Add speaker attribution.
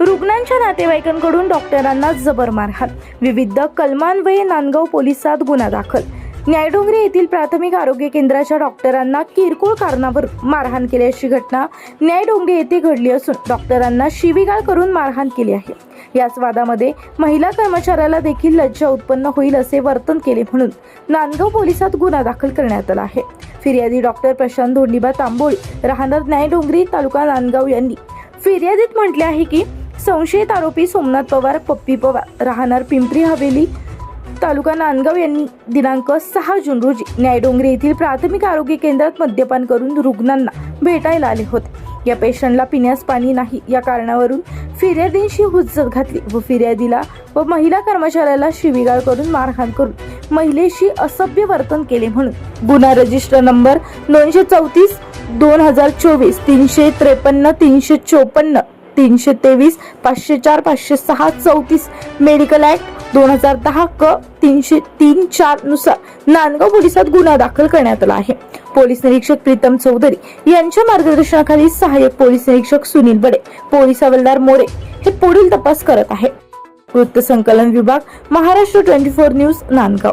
Speaker 1: रुग्णांच्या नातेवाईकांकडून डॉक्टरांना जबर मारहाण. विविध कलमान्वये नांदगाव पोलिसात गुन्हा दाखल. न्यायडोंगरी येथील प्राथमिक आरोग्य केंद्राच्या डॉक्टरांना किरकोळ कारणावर मारहाण केल्याची घटना न्यायडोंगरी येथे घडली असून डॉक्टरांना शिवीगाळ करून मारहाण केली आहे. याच वादामध्ये महिला कर्मचाऱ्याला देखील लज्जा उत्पन्न होईल असे वर्तन केले म्हणून नांदगाव पोलिसात गुन्हा दाखल करण्यात आला आहे. फिर्यादी डॉक्टर प्रशांत धोंडीबा तांबोळी राहणार न्यायडोंगरी तालुका नांदगाव यांनी. फिर्यादीत म्हटले आहे की संशयित आरोपी सोमनाथ पवार पप्पी पवार राहणार पिंपरी हवेली तालुका नांदगाव यांनी दिनांक सहा जून रोजी न्यायडोंगरी येथील प्राथमिक आरोग्य केंद्रात मद्यपान करून रुग्णांना भेटायला आले होते. या पेशंटला पिण्यास पाणी नाही. या कारणावरून फिर्यादींशी हुज्जत घातली व फिर्यादीला व महिला कर्मचाऱ्याला शिवीगाळ करून मारहाण करून महिलेशी असभ्य वर्तन केले म्हणून गुन्हा रजिस्टर नंबर दोनशे चौतीस दोन हजार चोवीस तीनशे त्रेपन्न तीनशे चोपन्न तीनशे तेवीस पाचशे चार पाचशे सहा चौतीस. मेडिकल ऍक्ट दोन हजार दहा क तीनशे तीन चारनुसार नांदगाव पोलिसात गुन्हा दाखल करण्यात आला आहे. पोलीस निरीक्षक प्रीतम चौधरी यांच्या मार्गदर्शनाखाली सहाय्यक पोलीस निरीक्षक सुनील बडे पोलीस हवालदार मोरे हे पुढील तपास करत आहे वृत्त संकलन विभाग Maharashtra twenty four news Nandgaon.